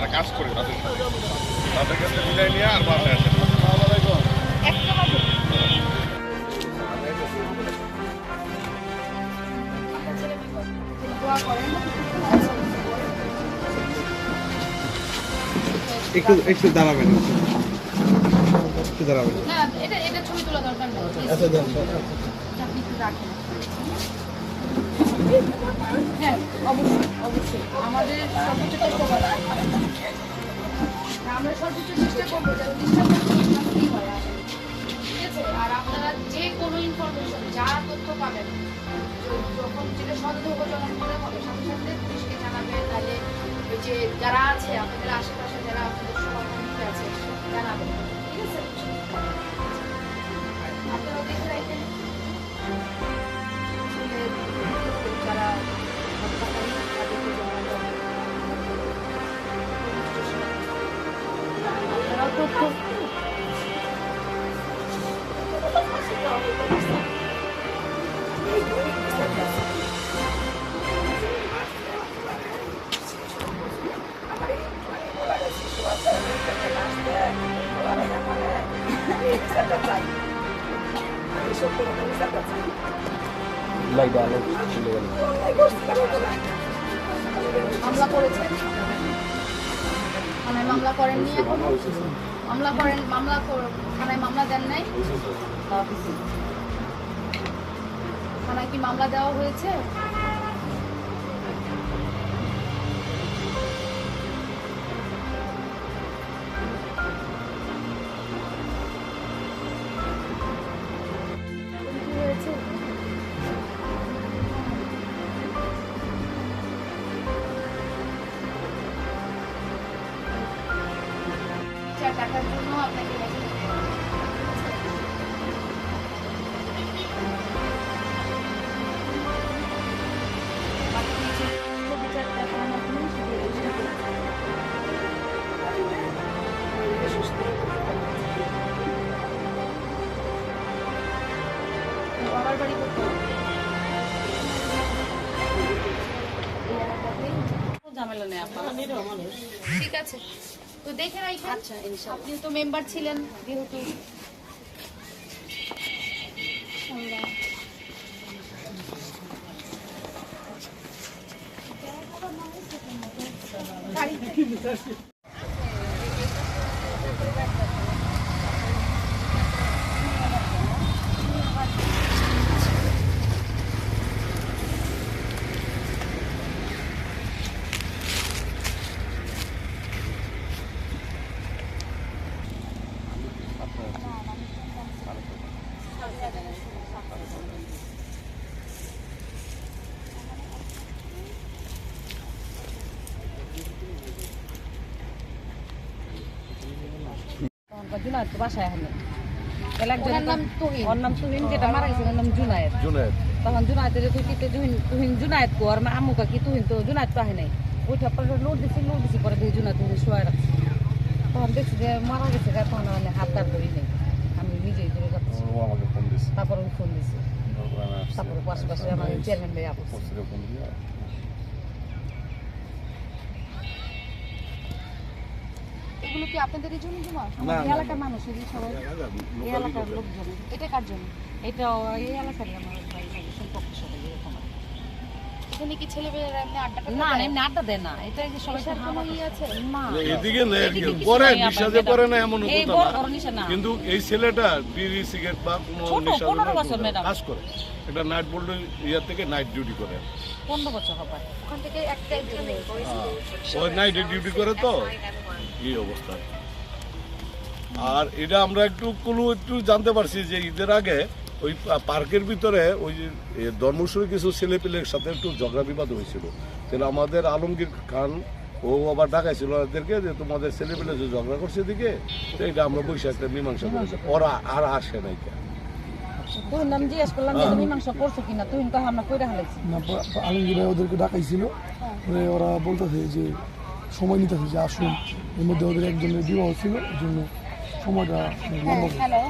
যারা কাজ করে তাদের সাথে। তাদের কাছে মিলাই নিয়ে আর বাসায় আসে একটা একটু একটু দাঁড়াবেন একটু। দাঁড়াবেন। না এটা এটা ছবি তোলা দরকার নেই। আচ্ছা যান আপনি রাখেন। হ্যাঁ অবশ্যই অবশ্যই। আমাদের সর্বোচ্চ চেষ্টা হয় ঠিক আছে? আর আপনারা যে কোনো ইনফরমেশন যা তথ্য পাবেন, যখন যেটা সন্দেহজনক মনে হবে, সাথে সাথে পুলিশকে জানাবেন। তাহলে যে যারা আছে, আপনাদের আশেপাশে মামলা করেছেন থানায় মামলা করেননি এখন। মামলা করেন মামলা কর- থানায় মামলা দেন নাই। থানায় কি মামলা দেওয়া হয়েছে? বাবার বাড়ি কোথায়? এই এলাকাতেই? ঝামেলা নেই আপনার ঠিক আছে। তো দেখে রাখেন আচ্ছা আপনি তো মেম্বার ছিলেন যেহেতু। জুনায়দ তো বাসায় এখন একজন ওনার নাম তুহিন। ওর নাম তুহিন যেটা মারা গেছে ওর নাম জুনায়েদ। জুনেদ তখন জুনায়েদের খুশিতে তুহিন তুহিন জুনায়েদ কো আর আমু কাকি তুহিন তো জুনায়েদ তো আহে নাই। ওইটা পরে লোড দিছি লোড দিছি পরে দেখি জুনায়েদ তুহিন শোয়া রাখছি তখন দেখছি যে মারা গেছে গা তখন মানে হাত তার ধরি নেই। আমি নিজেই ধরে যাচ্ছি। ও আমাকে ফোন দিছে। তারপর ফোন দিছি। তারপর তারপরে পাশে পাশে আমার চেয়ারম্যান ভাই আপু ফোন দিয়ে এগুলো কি আপনাদেরই জন্য জমা? এলাকার মানুষেরই সবাই। এই এলাকার লোকজন। এটা কার জন্য? এটা এই এলাকারই আমার সম্পর্ক সবাই এরকম আর কি। এখানে কি ছেলেমেয়েরা এমনি আড্ডা না এমনি আড্ডা দেয় না। এটা যে সবাই নেশার কোনো ই আছে? না। এদিকে নেই আর কি। করে নিশা যে করে না এমন কথা না। বড় নিশা না। কিন্তু এই ছেলেটা বিড়ি সিগারেট বা কোনো ছোট, নেশা 15 বছর ম্যাডাম। কাজ করে। এটা নাইট বোল্ড ইয়ার থেকে নাইট ডিউটি করে। পনেরো বছর হবে। ওখান থেকে একটা ওই নাইটে ডিউটি করে তো? এই অবস্থা। আর এটা আমরা একটু কুলু একটু জানতে পারছি যে ঈদের আগে ওই পার্কের ভিতরে ওই যে ধর্মসূরি কিছু ছেলে পেলের সাথে একটু ঝগড়া বিবাদ হয়েছিল। তাহলে আমাদের আলমগীর খান ও আবার ডাকাইছিল ওদেরকে যে তোমাদের ছেলে পেলে যে ঝগড়া করছে এদিকে তো এটা আমরা বসে একটা মীমাংসা করেছি ওরা আর আসে নাই কেন? তুই জিজ্ঞেস করলাম যে তুমি করছ কিনা তুই তো আমরা কইরা হালাইছি না পা- পা- আলমগীর ওদেরকে ডাকাইছিল। পরে ওরা বলতেছে যে সময় নিতেছে যে আসুন। এর মধ্যে ওদের একজনের বিবাহ ছিল এই জন্য সময়টা হ্যালো।